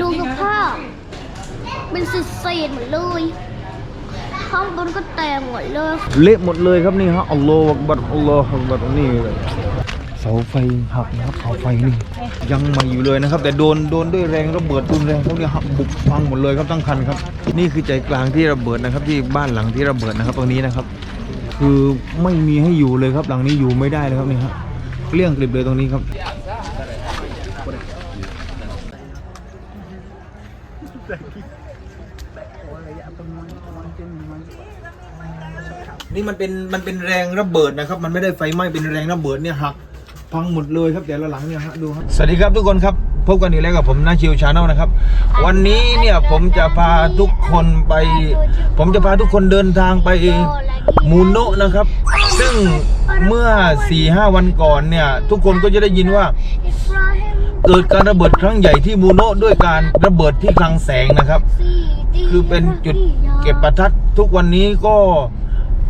ดูสภาพเป็นเศษหมดเลยข้างบนก็แตกหมดเลยเละหมดเลยครับนี่ฮะอัลลอฮฺอักบัรอัลลอฮฺอักบัรนี่เลยเสาไฟหักนะครับเสาไฟนี่ยังใหม่อยู่เลยนะครับ แต่โดนโดนด้วยแรงระเบิดรุนแรงเขาเนี่ยหักบุกพังหมดเลยครับทั้งคันครับ นี่คือใจกลางที่ระเบิดนะครับ ที่บ้านหลังที่ระเบิดนะครับตรงนี้นะครับ คือไม่มีให้อยู่เลยครับหลังนี้อยู่ไม่ได้เลยครับนี่ฮะเลี้ยงกลิบเลยตรงนี้ครับ นี่มันเป็นมันเป็นแรงระเบิดนะครับ มันไม่ได้ไฟไหม้เป็นแรงระเบิดเนี่ยหักพังหมดเลยครับแต่ละหลังเนี่ยฮะดูครับสวัสดีครับทุกคนครับพบกันอีกแล้วกับผมนาชิวชาแนลนะครับ วันนี้เนี่ยผมจะพาทุกคนไป ผมจะพาทุกคนเดินทางไปมูโนะนะครับ ซึ่งเมื่อ4ี่ห้าวันก่อนเนี่ย ทุกคนก็จะได้ยินว่าเกิดการระเบิดครั้งใหญ่ที่มูโนะด้วยการระเบิดที่คลังแสงนะครับ คือเป็นจุดเก็บประทัดทุกวันนี้ก็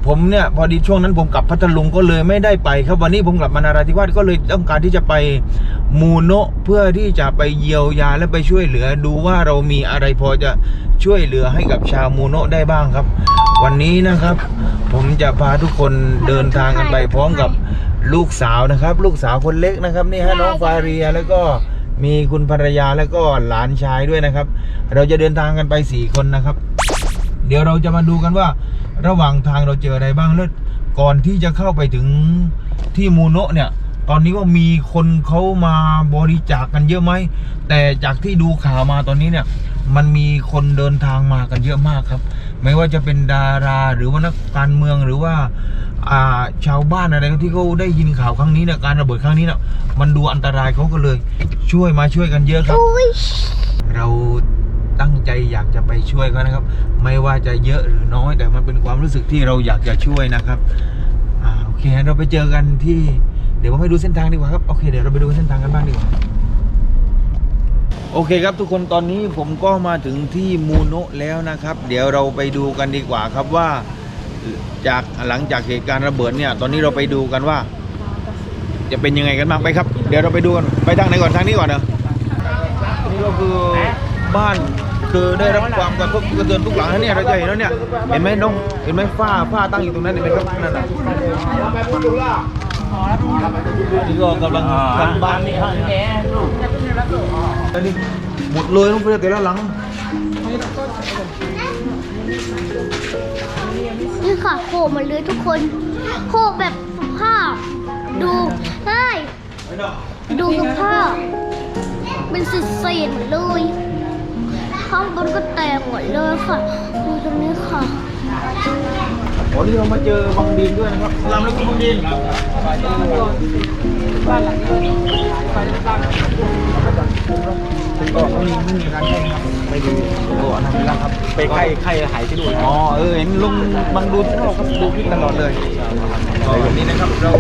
ผมเนี่ยพอดีช่วงนั้นผมกลับพัทลุงก็เลยไม่ได้ไป ครับวันนี้ผมกลับมานาราธิวาสก็เลยต้องการที่จะไปมูโนะเพื่อที่จะไปเยียวยาและไปช่วยเหลือดูว่าเรามีอะไรพอจะช่วยเหลือให้กับชาวมูโนะได้บ้างครับ วันนี้นะครับ ผมจะพาทุกคนเดินทางกันไปพร้อมกับลูกสาวนะครับ ลูกสาวคนเล็กนะครับนี่ฮะน้องฟาเรียแล้วก็มีคุณภรรยาแล้วก็หลานชายด้วยนะครับ เราจะเดินทางกันไปสี่คนนะครับ เดี๋ยวเราจะมาดูกันว่า ระหว่างทางเราเจออะไรบ้างแล้วก่อนที่จะเข้าไปถึงที่มูโนะเนี่ย ตอนนี้ว่ามีคนเขามาบริจาคกันเยอะไหม แต่จากที่ดูข่าวมาตอนนี้เนี่ย มันมีคนเดินทางมากันเยอะมากครับ ไม่ว่าจะเป็นดาราหรือว่านักการเมืองหรือว่าอ่าชาวบ้านอะไรที่เขาได้ยินข่าวครั้งนี้เนี่ยการระเบิดครั้งนี้เนี่ยมันดูอันตรายเขาก็เลย ช่วยมาช่วยกันเยอะครับ เรา ตั้งใจอยากจะไปช่วยเขานะครับ ไม่ว่าจะเยอะหรือน้อย แต่มันเป็นความรู้สึกที่เราอยากจะช่วยนะครับอ่าโอเคเราไปเจอกันที่เดี๋ยวผมให้ดูเส้นทางดีกว่าครับโอเคเดี๋ยวเราไปดูเส้นทางกันบ้างดีกว่าโอเคครับทุกคนตอนนี้ผมก็มาถึงที่มูโนะแล้วนะครับ เดี๋ยวเราไปดูกันดีกว่าครับว่าจากหลังจากเหตุการณ์ระเบิดเนี่ย ตอนนี้เราไปดูกันว่า จะเป็นยังไงกันบ้างไปครับ เดี๋ยวเราไปดูกันไปทางไหนก่อนทางนี้ก่อนเนอะนี่ก็คือ บ้าน คือได้รับความกระทบกระเทือนทุกหลังนะเนี่ยเราจะเห็นแล้วเนี่ยเห็นไหมน้องเห็นไหมฝ้าฝ้าตั้งอยู่ตรงนั้นเห็นไหมครับนั่นน่ะนี่ก็กำลังทำบ้านนี่แล้วนี่หมดเลยน้องเพื่อนแต่ละหลังนี่ค่ะโผล่มาเลยทุกคนโผล่แบบสภาพ ดูใช่ดูสภาพเป็นเศษๆหมดเลย ข้างบนก็แตกหมดเลยค่ะดูตรงนี้ค่ะวันนี้เรามาเจอบังดีนด้วยนะครับสลามแล้วคุณบังดีนบ้านหลังนี้ก็ไม่มีไม่มีร้านแข่งครับไม่ดีโอ้อันนั้นแล้วครับไปไข้ไข้หายที่นู่นอ๋อเออเห็นลุงบังดูที่นอกครับดูคลิปตลอดเลยก็วันนี้นะครับเรา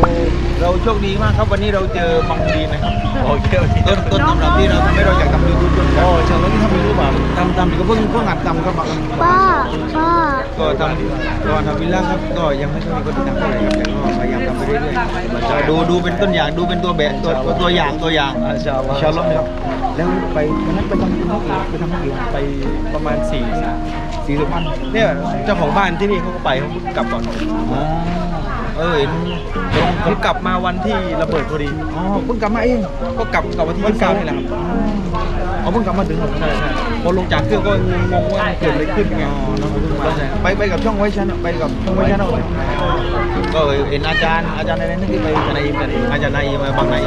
เราโชคดีมากครับวันนี้เราเจอบังดีนะครับโอเคต้นต้นตำรับที่เราทำให้เราอยากทำยูทูบจนโอ้เชิญแล้วที่ทำยูทูบแบบทำทำก็เพิ่งเพิ่งหัดทำครับป้าป้าก็ทำก็ทำวิลล่าครับก็ยังไม่ค่อยมีคนติดตามเท่าไหร่ครับแต่ก็พยายามทำไปเรื่อยๆดูดูเป็นต้นอย่างดูเป็นตัวแบบตัวตัวอย่างตัวอย่างชาอินชาอัลลอฮ์นะครับ แล้วไปวันนั้นไปทำที่ไหนไปทำที่ไหนไปประมาณ4สี่สิบวันเนี่ยเจ้าของบ้านที่นี่เขาก็ไปเขาเพิ่งกลับก่อนผมอ๋อเออเห็นผมกลับมาวันที่ระเบิดพอดีอ๋อเพิ่งกลับมาเองก็กลับกลับวันที่ยี่สิบเก้านี่แหละครับ อ๋อเพิ่งกลับมาถึงใช่ใช่พอลงจากเครื่องก็งงๆว่าเกิดอะไรขึ้นไงอ๋อน้องเพิ่งมาไปไปกับช่องไว้ชันไปกับช่องไว้ชันก็เห็นอาจารย์อาจารย์อะไรนั่นที่ไปอาจารย์นายอิมอาจารย์นายอิมอาจารย์นายมาบางนาย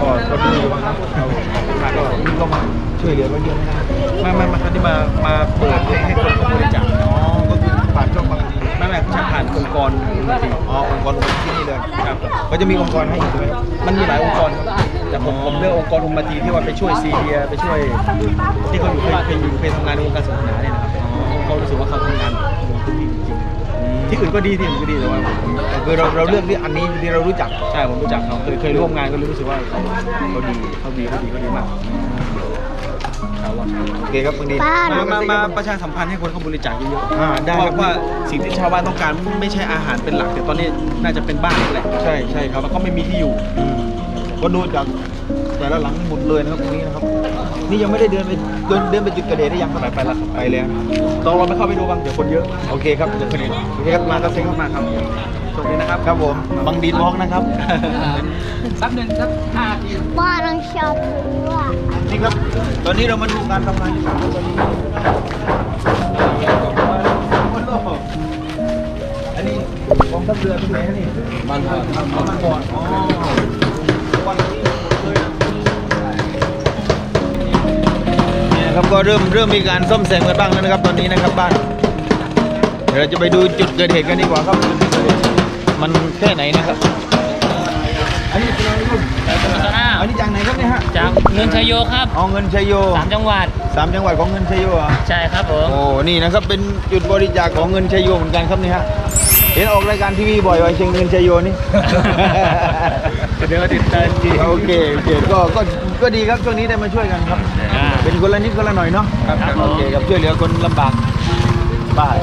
ก็ก็ดูอยู่บ้างครับก็นี่ก็มาช่วยเหลือก็เยอะนะมามามาครั้งนี้มามาเปิดให้ให้คนเขาบริจาคอ๋อก็คือผ่านช่องบางทีไม่ไม่ใช่ผ่านองค์กรมูลนิธิอ๋อองค์กรที่นี่เลยครับก็จะมีองค์กรให้อีกใช่ไหมมันมีหลายองค์กรครับ แต่ผมผมเลือกองค์กรอุมมาตีที่ว่าไปช่วยซีเรียไปช่วย ที่เขาอยู่เคยเคยอยู่เคยทำงานในวงการศาสนาเนี่ยนะครับเขารู้สึกว่าเขาทำงานลงพื้นที่จริงๆที่อื่นก็ดีที่อื่นก็ดีแต่ว่าผมคือเราเราเลือกที่อันนี้ที่เรารู้จักใช่ผมรู้จักเขาเคยเคยร่วมงานก็เลยรู้สึกว่าเขาเขาดีเขาดีเขาดีเขาดีมากครับว่าโอเคครับบางทีป้ามามามาประชาสัมพันธ์ให้คนเขาบริจาคเยอะๆอ่าได้เพครับราะว่าสิ่งที่ชาวบ้านต้องการไม่ใช่อาหารเป็นหลักแต่ตอนนี้น่าจะเป็นบ้านนั่นแหละใช่ใช่ครับแล้วก็ไม่มีที่อยู่อืม ก็ดูจากแต่ละหลังหมดเลยนะครับตรงนี้นะครับ นี่ยังไม่ได้เดินไปเดินเดินไปจุดเกิดเหตุได้ยังครับไปไปแล้วครับไปแล้วต้องเราไปเข้าไปดูบ้างเดี๋ยวคนเยอะโอเคครับเดี๋ยวคนอื่นโอเคครับมาครับเซ็งครับมาครับสวัสดีนะครับครับผมบังดีนมองนะครับสักหนึ่งสักห้าทีบ้านน้องชอบรู้ว่านี่ครับ ตอนนี้เรามาดูการทำงานอยู่ครับตอนนี้อันนี้กองทัพเรือเป็นไหนฮะนี่มันก่อนมันก่อนอ๋อ นี่ยครับก็เริ่มเริ่มมีการซ่อมแซมกันบ้างแล้วนะครับ ตอนนี้นะครับบ้าน เดี๋ยวเราจะไปดูจุดเกิดเหตุกันดีกว่าครับมันแค่ไหนนะครับอันนี้เป็นอะไรลูกอันนี้จากไหนครับเนี่ยฮะจากเงินชัยโยครับเอาเงินชัยโยสามจังหวัดสามจังหวัดของเงินชัยโยเหรอใช่ครับผมโอ้นี่นะครับเป็นจุดบริจาคของเงินชัยโยเหมือนกันครับนี่ฮะเห็นออกรายการทีวีบ่อยว่าเชียงเงินชัยโยนี่เดี๋ยวติดตามจีโอเคโอเคก็ก็ก็ดีครับช่วงนี้ได้มาช่วยกันครับอ่าเป็น คนละนิดคนละหน่อยเนาะครับครับโอเคครับช่วยเหลือคนลำบากบ้าน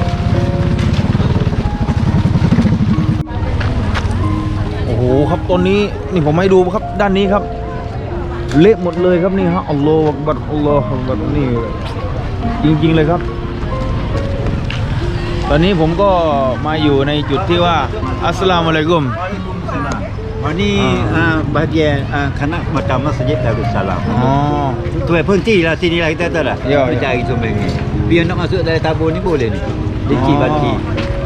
โอ้โหครับตอนนี้นี่ผมให้ดูครับด้านนี้ครับ เละหมดเลยครับนี่ฮะอัลลอฮฺอักบัดอัลลอฮฺอักบัดนี่จริงๆเลยครับ ตอนนี้ผมก็มาอยู่ในจุดที่ว่าอัสสลามุอะลัยกุม วันนี้อ่าอ่าบาเกียอ่าคณะมาจำมัสยิดดารุสสลามอ๋อ Tuan berhenti lah sini lah kita tahu lah. Ya, Kita ya. cari sumber ni. Biar nak masuk dari tabur ni boleh ni. Liki Oh. banci.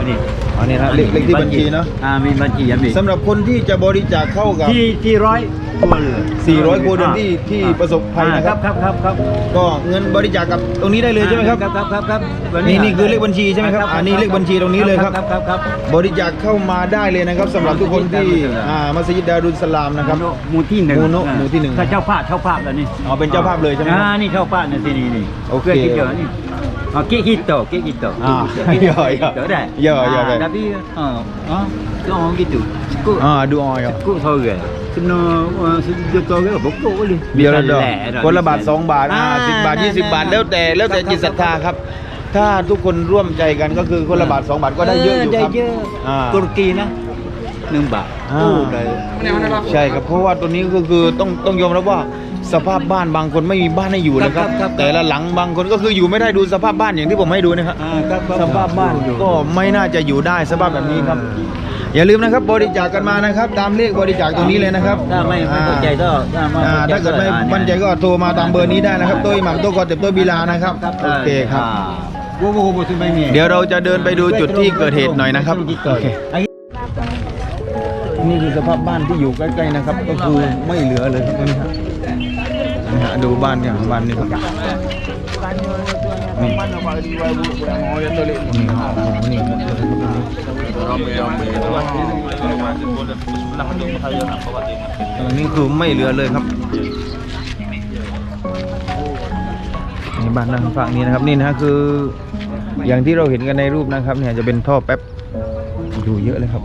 Ni. อันนี้นะเลขเลขที่บัญชีเนาะอ่ามีบัญชี ambil. สำหรับคนที่จะบริจาคเข้ากับ ที่ที่ร้อย ครัวเรือน400ครัวเรือนที่ที่ประสบภัยนะครับ ครับครับครับก็เงินบริจาคกับตรงนี้ได้เลยใช่ไหมครับครับครับครับครับวันี่นี่คือเลขบัญชีใช่ไหมครับอ่านี่เลขบัญชีตรงนี้เลยครับ ครับครับครับบริจาคเข้ามาได้เลยนะครับสำหรับทุกคนที่อ่ามัสยิดดารุสสลามนะครับ หมู่ที่หนึ่งหมู่โนะหมู่ที่หนึ่ง ถ้าเจ้าภาพเจ้าภาพแล้วนี่อ๋อเป็นเจ้าภาพเลยใช่ไหมครับ อ่านี่เจ้าภาพในที่นี่นี่โอเค พื่น kita ni Ah, kek kita, kek kita. Ah, Kek ya, kita, ya. dah. Ya, ya, Ah, baik. Tapi, ah, ah, tu orang gitu. Cukup. อ่าดูออยครับ Cukup seorang. Kena uh, sejuta orang pokok boleh. เดียวละดอก Bisa lek dah, คนละ bisa บาท lek. สองบาทอ่า Ah, สิบบาท nah, ยี่สิ nah, บบาท nah. แล้วแต่แล้วแต่จิตศรัทธาครับ ถ้าทุกคนร่วมใจกันก็คือคนละบาทสองบาทก็ได้เยอะอยู่ครับได้เยอะ อ่าตุรกีนะหนึ่งบาทอ่าโอ้ได้ใช่ครับเพราะว่าตัวนี้ก็คือต้องต้องยอมรับว่าสภาพบ้านบางคนไม่มีบ้านให้อยู่นะครับแต่ละหลังบางคนก็คืออยู่ไม่ได้ดูสภาพบ้านอย่างที่ผมให้ดูนะครับอ่าครับครับสภาพบ้านก็ไม่น่าจะอยู่ได้สภาพแบบนี้ครับ อย่าลืมนะครับบริจาคกันมานะครับ ตามเลขบริจาคตรงนี้เลยนะครับถ้าไม่ไม่เข้าใจก็ถ้าไม่อ่าเข้าใจถ้าเกิดไม่อ่มั่นใจก็โทรมาตามเบอร์นี้ได้นะครับตัวอิหมัมตัวกอเต็บตัวบีลานะครับโอเคครับโอ้โหโอ้โหสุดไม่มีเดี๋ยวเราจะเดินไปดูจุดที่เกิดเหตุหน่อยนะครับโอเคนี่คือสภาพบ้านที่อยู่ใกล้ๆนะครับ ก็คือไม่เหลือเลยครับนี่ครับนี่ฮะดูบ้านเนี่ยบ้านนี่ครับนี่นี่ครับ โอ้โหนี่หมดเลยครับอันนี้คือไม่เหลือเลยครับนี่บ้านทางฝั่งนี้นะครับนี่นะคือ อย่างที่เราเห็นกันในรูปนะครับ เนี่ยจะเป็นท่อแป๊บอยู่เยอะเลยครับ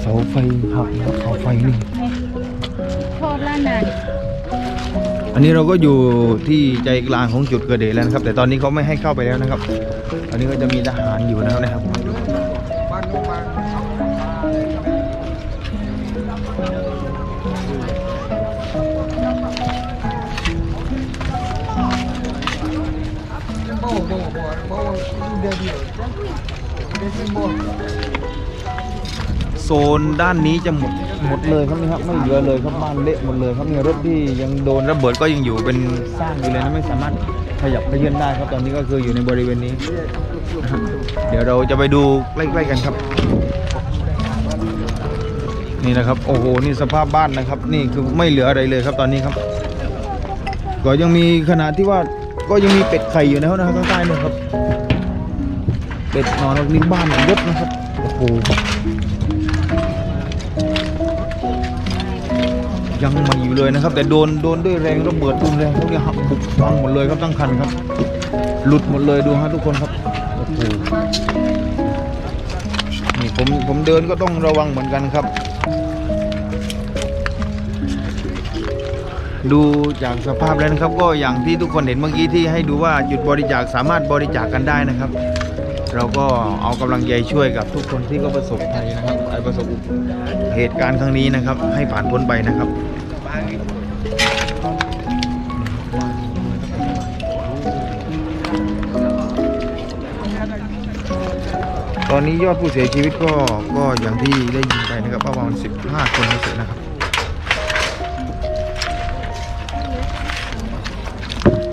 เสาไฟหักนะเสาไฟนี่ อันนี้เราก็อยู่ที่ใจกลางของจุดเกิดเหตุแล้วนะครับ แต่ตอนนี้เขาไม่ให้เข้าไปแล้วนะครับ อันนี้ก็จะมีทหารอยู่นะครับนะครับโซนด้านนี้จะหมด หมดเลยครับนี่ครับไม่เหลือเลยครับบ้านเละหมดเลยครับนี่รถที่ยังโดนระเบิดก็ยังอยู่เป็นสร้างอยู่เลยนะไม่สามารถขยับขยื่นได้ครับตอนนี้ก็คืออยู่ในบริเวณนี้ เดี๋ยวเราจะไปดูใกล้ๆกันครับ นี่นะครับโอ้โหนี่สภาพบ้านนะครับ นี่คือไม่เหลืออะไรเลยครับตอนนี้ครับ ก็ยังมีขนาดที่ว่าก็ยังมีเป็ดไข่อยู่นะครับข้างใต้นี่ครับเป็ดนอนนี่บ้านยศนะครับโอ้โห ยังมาอยู่เลยนะครับ แต่โดนโดนด้วยแรงระเบิดรุนแรงพวกนี้หักบุบพังหมดเลยครับทั้งคันครับ หลุดหมดเลยดูฮะทุกคนครับโอ้โหนี่ผมผมเดินก็ต้องระวังเหมือนกันครับ ดูจากสภาพแล้วนะครับ ก็อย่างที่ทุกคนเห็นเมื่อกี้ที่ให้ดูว่าจุดบริจาคสามารถบริจาคกันได้นะครับ เราก็เอากำลังใจช่วยกับทุกคนที่ก็ประสบภัยนะครับประสบเหตุการณ์ครั้งนี้นะครับ ให้ผ่านพ้นไปนะครับตอนนี้ยอดผู้เสียชีวิตก็ก็อย่างที่ได้ยินไปนะครับประมาณ 15 คนเสร็จนะครับ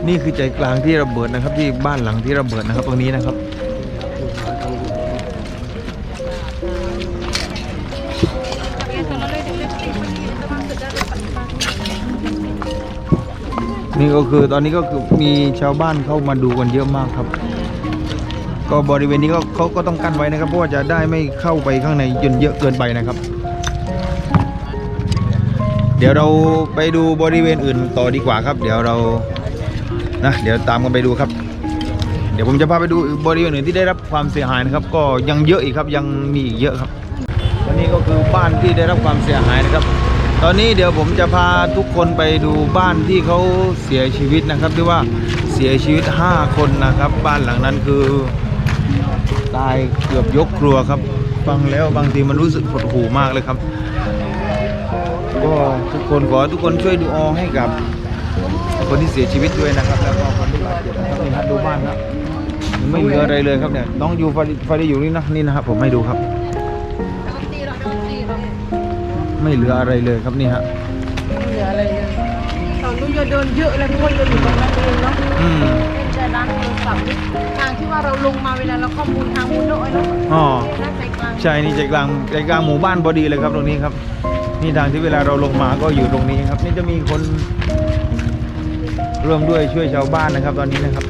นี่คือใจกลางที่ระเบิดนะครับที่บ้านหลังที่ระเบิดนะครับตรงนี้นะครับ นี่ก็คือตอนนี้ก็คือมีชาวบ้านเข้ามาดูกันเยอะมากครับ ก็บริเวณนี้ก็เขาก็ต้องกั้นไว้นะครับเพราะว่าจะได้ไม่เข้าไปข้างในจนเยอะเกินไปนะครับ เดี๋ยวเราไปดูบริเวณอื่นต่อดีกว่าครับ เดี๋ยวเรานะเดี๋ยวตามกันไปดูครับ ดี๋ยวผมจะพาไปดูบริเวณอื่นที่ได้รับความเสียหายนะครับ ก็ยังเยอะอีกครับยังมีอีกเยอะครับอันนี้ก็คือบ้านที่ได้รับความเสียหายนะครับ ตอนนี้เดี๋ยวผมจะพาทุกคนไปดูบ้านที่เขาเสียชีวิตนะครับที่ว่าเสียชีวิต 5 คนนะครับ บ้านหลังนั้นคือตายเกือบยกครัวครับฟังแล้วบางทีมันรู้สึกหดหู่มากเลยครับ ก็ทุกคนขอทุกคนช่วยดูออให้กับคนที่เสียชีวิตด้วยนะครับ แล้วก็คนที่บาดเจ็บนะครับนี่ฮะดูบ้านครับ ไม่เหลืออะไรเลยครับเนี่ยน้องอยู่ไฟไฟได้อยู่นี่นะนี่นะครับผมให้ดูครับ ไม่เหลืออะไรเลยครับนี่ฮะเหลืออะไรเลยตอนนู้นโดนเยอะเลยทุกคนโดนอยู่ตรงนั้นเองเนาะอืมเป็นใจร้านโทรศัพท์นี่ทางที่ว่าเราลงมาเวลาเราข้อมูลทางมูลน้อยเนาะอ๋อน่าใจกลางใช่นี่ใจกลางใจกลางหมู่บ้านพอดีเลยครับตรงนี้ครับนี่ทางที่เวลาเราลงมาก็อยู่ตรงนี้ครับ นี่จะมีคนร่วมด้วยช่วยชาวบ้านนะครับ ตอนนี้นะครับ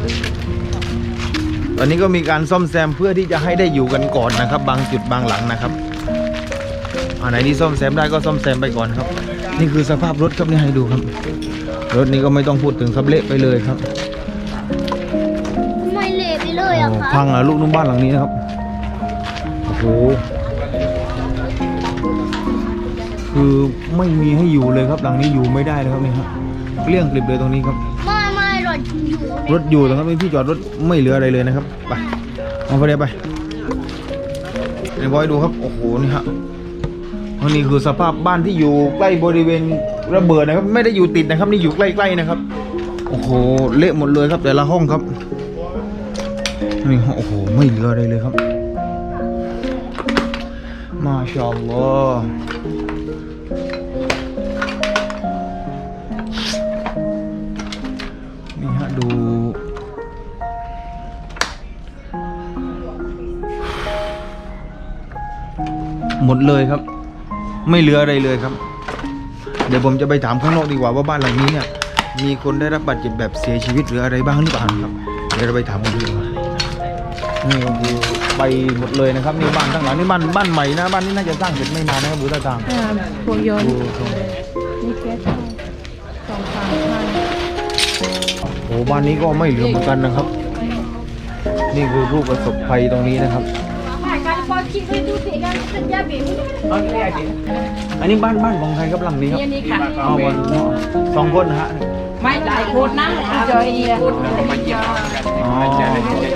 ตอนนี้ก็มีการซ่อมแซมเพื่อที่จะให้ได้อยู่กันก่อนนะครับ บางจุดบางหลังนะครับอันไหนที่ซ่อมแซมได้ก็ซ่อมแซมไปก่อนครับ นี่คือสภาพรถครับนี่ให้ดูครับ รถนี้ก็ไม่ต้องพูดถึงครับเละไปเลยครับไม่เละไปเลยอะโอ้ค่ะพังอะลูกนุ่มบ้านหลังนี้นะครับโอ้โหคือไม่มีให้อยู่เลยครับหลังนี้อยู่ไม่ได้เลยครับนี่ครับเกลี้ยงกลิบเลยตรงนี้ครับไม่ไม่ รถอยู่รถอยู่ตรงนั้นเป็นที่จอดรถไม่เหลืออะไรเลยนะครับ ไปเอาไปเลยไปไอ้บอยดูครับ โอ้โห นี่ฮะอันนี้คือสภาพบ้านที่อยู่ใกล้บริเวณระเบิดนะครับ ไม่ได้อยู่ติดนะครับ นี่อยู่ใกล้ๆนะครับ โอ้โห เละหมดเลยครับ แต่ละห้องครับ นี่โอ้โห ไม่เหลืออะไรเลยครับ มาชาอัลลอฮ์ หมดเลยครับ ไม่เหลืออะไรเลยครับ เดี๋ยวผมจะไปถามข้างนอกดีกว่าว่าบ้านหลังนี้เนี่ยมีคนได้รับบาดเจ็บแบบเสียชีวิตหรืออะไรบ้างหรือเปล่านะครับ เดี๋ยวเราไปถามกันดีกว่านี่ก็คือไปหมดเลยนะครับนี่บ้านทั้งหลังนี่บ้านบ้านใหม่นะบ้านนี้น่าจะสร้างเสร็จไม่นานนะครับดูท่าทางอ่าพวงยนต์ดูตรงนี่แก๊สสองสามพันโอ้บ้านนี้ก็ไม่เหลือเหมือนกันนะครับ นี่คือผู้ประสบภัยตรงนี้นะครับ บอันนี้บ้านบ้านของใครครับหลังนี้ครับ นี่ค่ะ เอาวันสองคนนะฮะ ไม่หลายคนนะจอยเอียมาเยี่ยมกันอ๋อจะ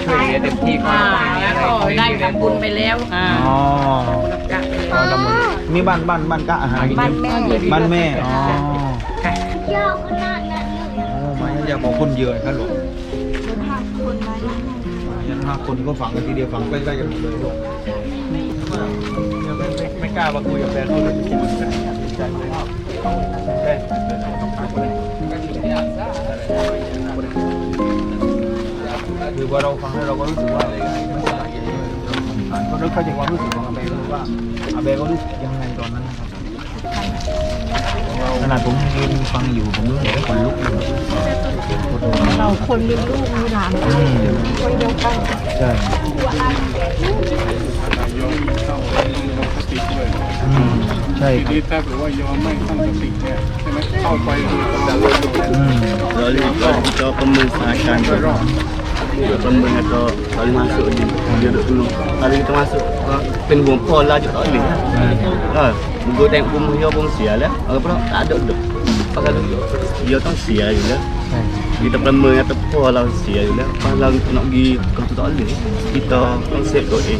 ช่วยเหลือเต็มที่ก็อ่าแล้วก็ได้ทำบุญไปแล้วอ๋อนี่บ้านบ้านบ้านกะอาหารบ้านแม่บ้านแม่อ๋อยาวขนาดนั้นเลยอะโอ้มาอยากบอกคนเยอะครับหลวงยันห้าคนก็ฝังกันทีเดียวฝังใกล้ๆกันหมดเลย ลูกไม่ไม่ไม่กล้ามาคุยกับแฟนเขาเลยคิดว่าจะดีใจเลยใช่เดินทางต้องการเลยคือพอเราฟังแล้วเราก็รู้สึกว่าก็รู้เข้าใจความรู้สึกของอาเบก็รู้ว่าอาเบก็รู้สึกยังไงตอนนั้นนะครับขนาดผมยืนฟังอยู่ผมรู้สึกว่าขนลุกอยู่เราคนมีลูกมีหลานอืมคนเดียวกันใช่ อืมใช่ครับทีถ้าเกิดว่ายอมไม่ตั้งสติเนี่ยใช่ไหมเข้าไปคือเราอืม Lalu juga kita pemusnahan Dia temen atau kali masuk dia Dia duduk dulu Kali kita masuk ha, Kena buang pola je tak boleh ha, Buku tengok rumah dia pun sial lah Orang pula tak ada duduk Kalau dia tak sial je lah ใช่ Kita perma atau pola sial je lah Kalau kita nak pergi Kau tu tak boleh Kita konsep kot eh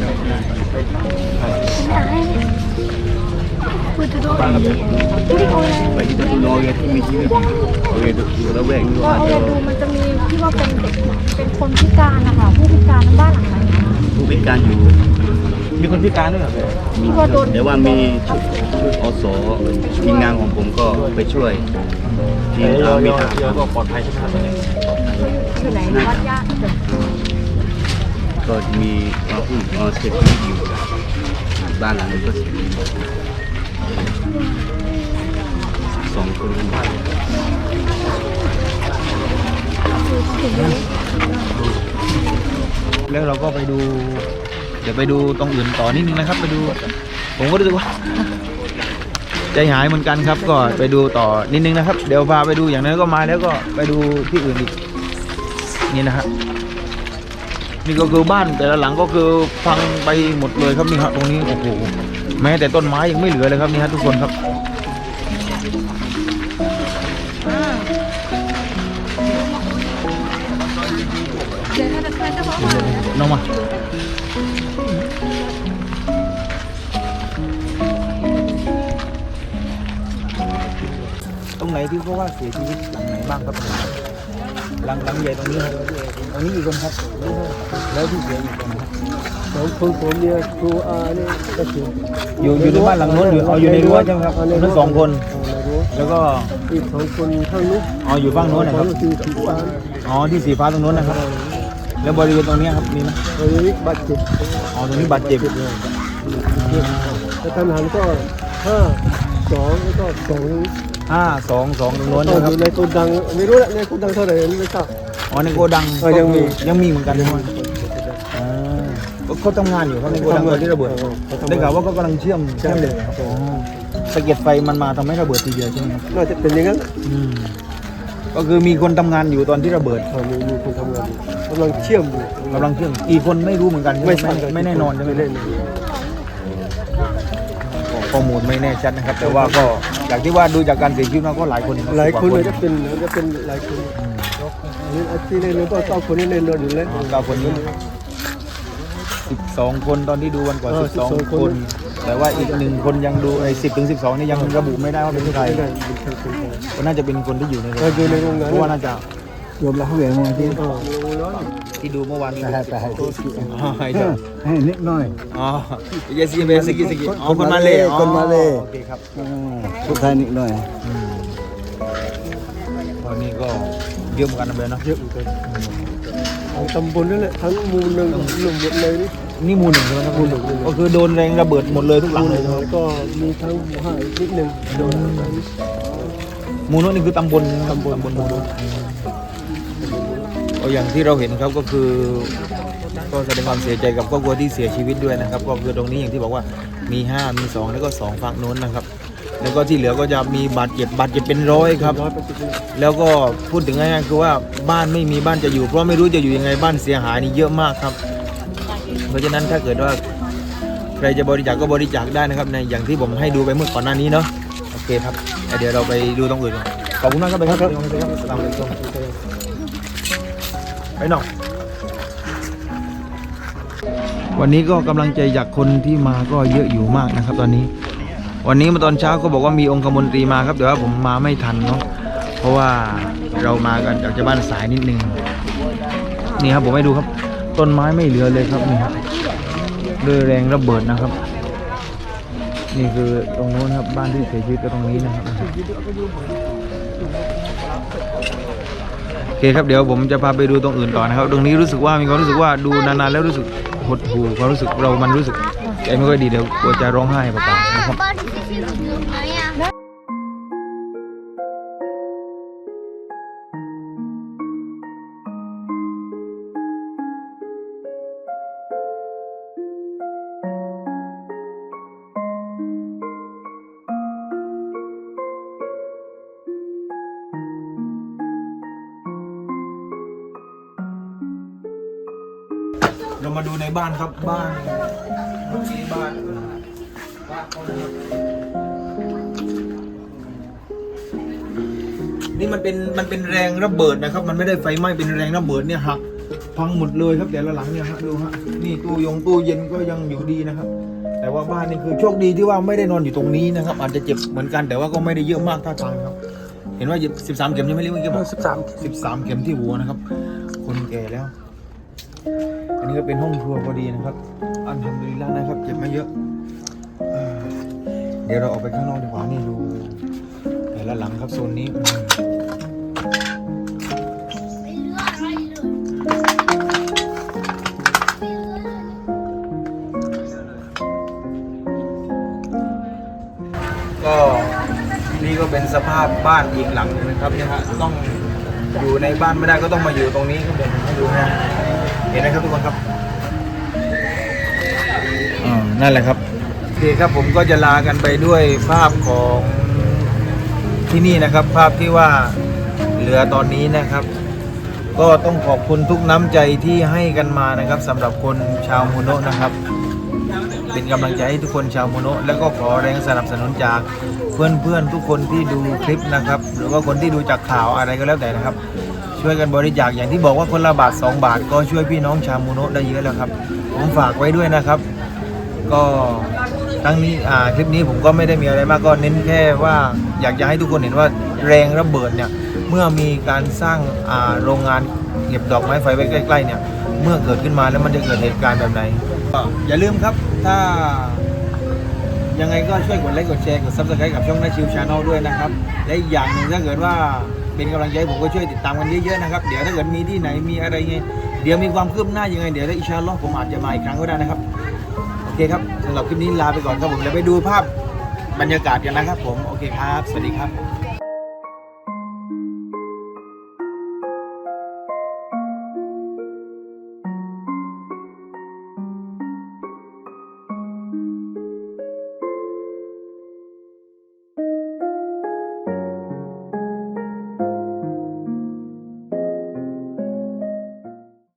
Baik kita tolong orang tu mesti Orang duduk Orang baik dulu ก็เอา ada ดูมันจะมีที่ว่าเป็นเด็กเป็นคนพิการนะคะผู้พิการในบ้านหลังนั้นผู้พิการอยู่ มีคนพิการด้วยเหรอมีแต่ว่ามีชุดชุดอสทีมงานของผมก็ไปช่วยทีมเรามีทารเดี๋ยวก็ปลอดภัยใช่ไหมครับตอนนี้ อยู่ไหนวัดยะ ก็มีว่าผู้นอนเสียชีวิตอยู่บ้านหลังนี้ก็เสียชีวิตสองคนแล้วเราก็ไปดู เดี๋ยวไปดูตรงอื่นต่อนิดนึงนะครับ ไปดู ผมก็รู้สึกว่าใจหายเหมือนกันครับ ก็ไปดูต่อนิดนึงนะครับ เดี๋ยวพาไปดูอย่างนั้นก็มาแล้วก็ไปดูที่อื่นอีกนี่นะฮะ นี่ก็คือบ้านแต่ละหลังก็คือพังไปหมดเลยครับนี่ฮะตรงนี้โอ้โหแม้แต่ต้นไม้ยังไม่เหลือเลยครับนี่ฮะทุกคนครับน้องมาตรงไหนที่เขาว่าเสียชีวิตหลังไหนบ้างครับ หลังหลังใหญ่ตรงนี้ครับตรงนี้อีกคนครับ แล้วที่เสียอีกคนครับสองคนผมเนี่ยครูอาเนี่ยก็เสียอยู่อยู่ในบ้านหลังโน้นหรือเอาอยู่ในรั้วใช่ไหมครับทั้งสองคน แล้วก็อีกสองคนข้างนู้นอ๋ออยู่ฝั่งโน้นนะครับคือสีฟ้าอ๋อที่สีฟ้าตรงโน้นนะครับ แล้วบริเวณตรงนี้ครับมีไหมตอนนี้บาดเจ็บอ๋อตรงนี้บาดเจ็บแต่ทหารก็ห้าสองแล้วก็สอง ห้าสองสองตรงโน้นก็นะคอรับยู่ในโกดังไม่รู้แหละในโกดังเท่าไหร่ไม่ทราบ อ๋อในโกดังเออยังมี ยังมีเหมือนกันใช่ไหมอ๋อก็เขาทำงานอยู่ครับในโกดังตอนที่ระเบิดเขาทำงานได้ข่าวว่าก็กำลังเชื่อมใช่เชื่อมเหลยครับอ๋อสะเก็ดไฟมันมาทำให้ระเบิดทีเดียวใช่ไหมครับน่าจะเป็นอย่างนั้นอืมก็คือมีคนทำงานอยู่ตอนที่ระเบิดเออมีมีคนทำงานอยู่กำลังเชื่อมอยู่กำลังเชื่อมกี่คนไม่รู้เหมือนกันใช่ไหไม่ทราบไม่แน่นอนใช่ไหม ไม่แน่นอนข้อมูลไม่แน่ชัดนะครับ แต่ว่าก็ จากที่ว่าดูจากการเสียชีวิตมาก็หลายคนหลายคนสิบกเลว่ยจะเป็นจะเป็นหลายคนอันนี้อาชีพในเรือก็เก้าคนนี่ในเรืออยู่แล้วอ๋อเก้าคนนี้สิบสองคนตอนที่ดูวันก่อนเอสิอบสอง12คคนนแต่ว่าอีกหนึ่งคนยังดูไอ้สิบถึงสิบสองนี่ยังระบุไม่ได้ว่าเป็นใครไม่ได้เป็นคนคนไทยก็น่าจะเป็นคนที่อยู่ในเอออยู่ในโรงงานเพราะว่าน่าจะ รวมแล้วเขาเหวี่ยงมาที่เออที่ดูเมื่อวานนี้แต่แต่อ๋อไอ้เจ้าให้นิดหน่อยอ๋อเยสิเบสกิสกิอ๋อคนมาเลยอ๋อคนมาเลโอเคครับพูดไทยนิดหน่อยอืมวันนี้ก็เยอะเหมือนกันนะเบนเนาะเยอะเหมือนกันทั้งตำบลนั่นแหละทั้งหมู่หนึ่งหนึ่งหมดเลยนี่นี่หมูหนึ่งใช่ไหมครับหมู่หนึ่งหมู่หนึ่งก็คือโดนแรงระเบิดหมดเลยทุกหลังเลยแล้วก็มีทั้งหมู่ห้าอีกนิดหนึ่งโดนหมูโนนนี่คือตำบลตำบลตำบลหมูโนน ก็อย่างที่เราเห็นครับก็คือ ก็แสดงความเสียใจกับครอบครัวที่เสียชีวิตด้วยนะครับก็คือตรงนี้อย่างที่บอกว่ามี 5 มี 2 แล้วก็ 2 ฝั่งโน้นนะครับ แล้วก็ที่เหลือก็จะมีบาดเจ็บบาดเจ็บเป็นร้อยครับร้อยเปอร์เซ็นต์แล้วก็พูดถึงง่ายๆคือว่าบ้านไม่มีบ้านจะอยู่ เพราะไม่รู้จะอยู่ยังไงบ้านเสียหายนี่เยอะมากครับ เพราะฉะนั้นถ้าเกิดว่าใครจะบริจาคก็บริจาคได้นะครับในอย่างที่ผมให้ดูไปเมื่อก่อนหน้านี้เนาะโอเคครับเดี๋ยวเราไปดูตรงอื่นก่อนขอบคุณมากครับไปครับ ไปหน่อยวันนี้ก็กำลังใจจากคนที่มาก็เยอะอยู่มากนะครับ ตอนนี้ วันนี้มาตอนเช้าก็บอกว่ามีองคมนตรีมาครับแต่ว่าผมมาไม่ทันเนาะเพราะว่าเรามากันจากจะบ้านสายนิดนึงนี่ครับผมให้ดูครับ ต้นไม้ไม่เหลือเลยครับนี่ครับด้วยแรงระเบิดนะครับ นี่คือตรงโน้นครับบ้านที่เสียชีวิตก็ตรงนี้นะครับ อเคครับเดี๋ยวผมจะพาไปดูตรงอื่นต่อนะครับ ตรงนี้รู้สึกว่ามีความรู้สึกว่าดูนานๆแล้วรู้สึกหดหู่ความรู้สึกเรามันรู้สึกใจไม่ค่อยดีเดี๋ยวกลัวจะร้องไห้เปล่าๆนะครับ ในบ้านครับบ้านนี่บ้านบ้านเขานะครับนี่มันเป็นมันเป็นแรงระเบิดนะครับ มันไม่ได้ไฟไหม้เป็นแรงระเบิดเนี่ยหักพังหมดเลยครับแต่ละหลังเนี่ยฮะดูฮะนี่ตู้ยงตู้เย็นก็ยังอยู่ดีนะครับ แต่ว่าบ้านนี่คือโชคดีที่ว่าไม่ได้นอนอยู่ตรงนี้นะครับ อาจจะเจ็บเหมือนกันแต่ว่าก็ไม่ได้เยอะมากท่าทางครับ เห็นว่าสิบสามเข็มใช่ไหมเรียกเมื่อกี้บอกสิบสามสิบสามเข็มที่หัวนะครับ คนแก่แล้ว อันนี้ก็เป็นห้องครัวพอดีนะครับ อันทำดีแล้วนะครับ เก็บมาเยอะ เดี๋ยวเราออกไปข้างนอกดีกว่านี่ดูแต่ละหลังครับโซนนี้เหลืออะไรเลยก็นี่ก็เป็นสภาพบ้านอีกหลังนึงนะครับเนี่ยฮะต้องอยู่ในบ้านไม่ได้ก็ต้องมาอยู่ตรงนี้ครับเดี๋ยวผมให้ดูนะ เห็นไหมครับทุกคนครับอ่านั่นแหละครับโอเคครับผมก็จะลากันไปด้วยภาพของที่นี่นะครับ ภาพที่ว่าเหลือตอนนี้นะครับ ก็ต้องขอบคุณทุกน้ำใจที่ให้กันมานะครับสำหรับคนชาวมูโนะนะครับ เป็นกำลังใจให้ทุกคนชาวโมโนะแล้วก็ขอแรงสนับสนุนจากเพื่อนๆทุกคนที่ดูคลิปนะครับ หรือว่าคนที่ดูจากข่าวอะไรก็แล้วแต่นะครับ ช่วยกันบริจาคอย่างที่บอกว่าคนละบาท 2 บาท ก็ช่วยพี่น้องชาวโมโนะได้เยอะแล้วครับ ผมฝากไว้ด้วยนะครับ ก็ทั้งนี้อ่าคลิปนี้ผมก็ไม่ได้มีอะไรมากก็เน้นแค่ว่าอยากจะให้ทุกคนเห็นว่าแรงระเบิดเนี่ยเมื่อมีการสร้างอ่าโรงงานเก็บดอกไม้ไฟไว้ใกล้ๆเนี่ยเมื่อเกิดขึ้นมาแล้วมันจะเกิดเหตุการณ์แบบไหนอย่าลืมครับถ้ายังไงก็ช่วยกดไลค์กดแชร์กด subscribe กับช่องนาชิวชาแนลด้วยนะครับ และอีกอย่างหนึ่งถ้าเกิดว่า เป็นกำลังใจผมก็ช่วยติดตามกันเยอะๆนะครับ เดี๋ยวถ้าเกิดมีที่ไหนมีอะไรไง เดี๋ยวมีความคืบหน้ายังไง เดี๋ยวอิชาล็อกผมอาจจะมาอีกครั้งก็ได้นะครับ โอเคครับสำหรับคลิปนี้ลาไปก่อนครับผมแล้วไปดูภาพบรรยากาศกันนะครับผม โอเคครับ สวัสดีครับ